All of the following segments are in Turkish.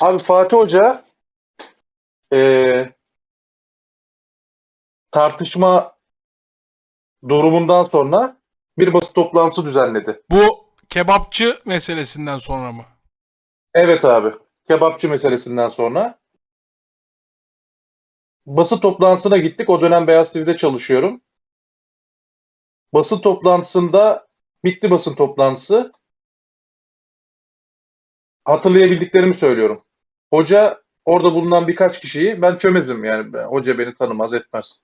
Abi Fatih Hoca eee, tartışma durumundan sonra bir basın toplantısı düzenledi. Bu kebapçı meselesinden sonra mı? Evet abi. Kebapçı meselesinden sonra. Basın toplantısına gittik. O dönem Beyaz TV'de çalışıyorum. Basın toplantısında bitti basın toplantısı. Hatırlayabildiklerimi söylüyorum. Hoca orada bulunan birkaç kişiyi ben çömezim yani. Hoca beni tanımaz etmez.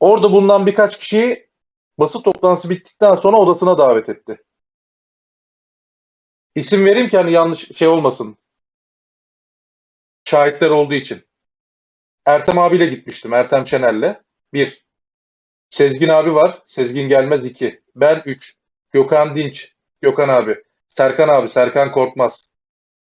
Orada bulunan birkaç kişiyi basın toplantısı bittikten sonra odasına davet etti. İsim vereyim ki hani yanlış şey olmasın. Şahitler olduğu için. Ertem abiyle gitmiştim. Ertem Çener'le. Bir. Sezgin abi var. Sezgin Gelmez iki. Ben üç. Gökhan Dinç. Gökhan abi. Serkan abi. Serkan Korkmaz.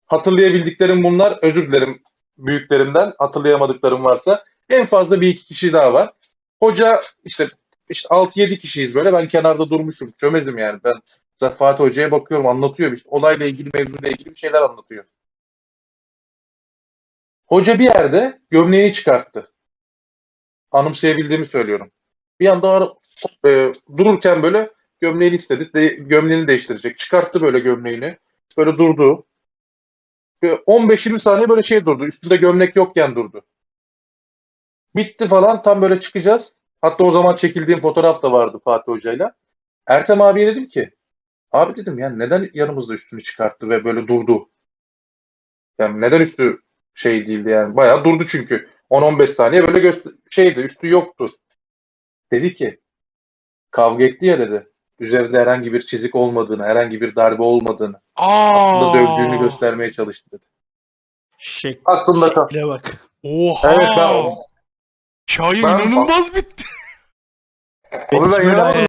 Hatırlayabildiklerim bunlar. Özür dilerim büyüklerimden. Hatırlayamadıklarım varsa. En fazla bir iki kişi daha var. Hoca işte işte 6-7 kişiyiz böyle. Ben kenarda durmuşum. Çömezim yani. Ben Mesela Hoca'ya bakıyorum anlatıyor. Bir, olayla ilgili mevzuyla ilgili bir şeyler anlatıyor. Hoca bir yerde gömleğini çıkarttı. Anımsayabildiğimi söylüyorum. Bir anda e, dururken böyle gömleğini istedi. De, gömleğini değiştirecek. Çıkarttı böyle gömleğini. Böyle durdu. Böyle 15-20 saniye böyle şey durdu. Üstünde gömlek yokken durdu. Bitti falan. Tam böyle çıkacağız. Hatta o zaman çekildiğim fotoğraf da vardı Fatih Hoca'yla. Ertem abiye dedim ki Abi dedim yani neden yanımızda üstünü çıkarttı ve böyle durdu? Yani neden üstü şey değildi yani. Bayağı durdu çünkü. 10-15 saniye böyle şeydi üstü yoktu. Dedi ki kavga etti ya dedi. Üzerinde herhangi bir çizik olmadığını, herhangi bir darbe olmadığını, Aa. aslında dövdüğünü göstermeye çalıştı dedi. Şek Aklımda kal. şekle bak. Oha. Evet ben Çay Ben- inanılmaz bitti. Onu ben inanamadım.